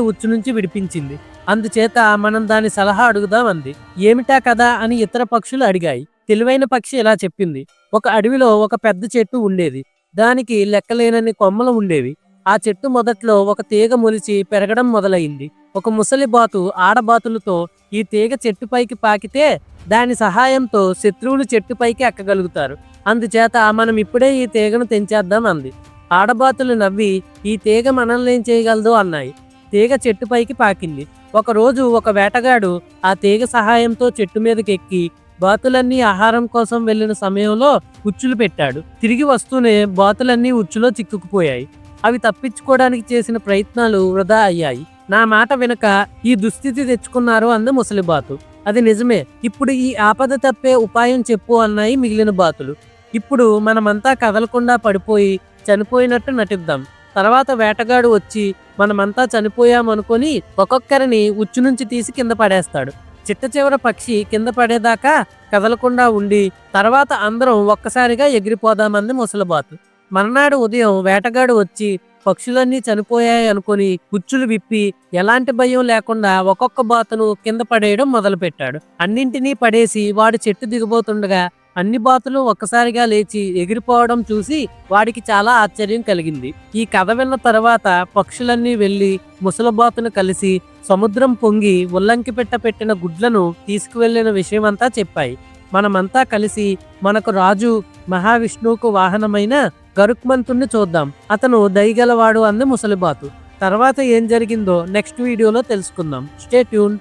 ఉచ్చు నుంచి విడిపించింది. అందుచేత మనం దాని సలహా అడుగుదాం అంది ఏమిటా కదా అని ఇతర పక్షులు అడిగాయి. తెలివైన పక్షి ఇలా చెప్పింది. ఒక అడవిలో ఒక పెద్ద చెట్టు ఉండేది. దానికి లెక్కలేనన్ని కొమ్మలు ఉండేవి. ఆ చెట్టు మొదట్లో ఒక తీగ మొలిచి పెరగడం మొదలైంది. ఒక ముసలి బాతు ఆడబాతులతో ఈ తీగ చెట్టుపైకి పాకితే దాని సహాయంతో శత్రువులు చెట్టుపైకి ఎక్కగలుగుతారు. అందుచేత మనం ఇప్పుడే ఈ తీగను తెంచేద్దాం అంది. ఆడబాతులు నవ్వి ఈ తీగ మనల్ని ఏం చేయగలదు? అన్నాయి. తీగ చెట్టుపైకి పాకింది. ఒకరోజు ఒక వేటగాడు ఆ తీగ సహాయంతో చెట్టు మీదకి ఎక్కి బాతులన్నీ ఆహారం కోసం వెళ్ళిన సమయంలో ఉచ్చులు పెట్టాడు. తిరిగి వస్తూనే బాతులన్నీ ఉచ్చులో చిక్కుకుపోయాయి. అవి తప్పించుకోవడానికి చేసిన ప్రయత్నాలు వృధా అయ్యాయి. నా మాట వెనుక ఈ దుస్థితి తెచ్చుకున్నారు అంది ముసలిబాతు అది నిజమే. ఇప్పుడు ఈ ఆపద తప్పే ఉపాయం చెప్పు అన్నాయి మిగిలిన బాతులు. ఇప్పుడు మనమంతా కదలకుండా పడిపోయి చనిపోయినట్టు నటిద్దాం. తర్వాత వేటగాడు వచ్చి మనమంతా చనిపోయామనుకొని ఒక్కొక్కరిని ఉచ్చు నుంచి తీసి కింద పడేస్తాడు. చిట్ట చివర పక్షి కింద పడేదాకా కదలకుండా ఉండి తర్వాత అందరం ఒక్కసారిగా ఎగిరిపోదామంది ముసలిబాతు. మర్నాడు ఉదయం వేటగాడు వచ్చి పక్షులన్నీ చనిపోయాయి అనుకొని కుచ్చులు విప్పి ఎలాంటి భయం లేకుండా ఒక్కొక్క బాతును కింద పడేయడం మొదలుపెట్టాడు. అన్నింటినీ పడేసి వాడు చెట్టు దిగబోతుండగా అన్ని బాతులు ఒక్కసారిగా లేచి ఎగిరిపోవడం చూసి వాడికి చాలా ఆశ్చర్యం కలిగింది. ఈ కథ విన్న తర్వాత పక్షులన్నీ వెళ్ళి ముసలబాతును కలిసి సముద్రం పొంగి ఉల్లంకి పెట్ట పెట్టిన గుడ్లను తీసుకువెళ్ళిన విషయమంతా చెప్పాయి. మనమంతా కలిసి మనకు రాజు మహావిష్ణువుకు వాహనమైన గరుక్మంతుణ్ణి చూద్దాం. అతను దయగలవాడు అంది ముసలిబాతు తర్వాత ఏం జరిగిందో నెక్స్ట్ వీడియోలో తెలుసుకుందాం. Stay tune.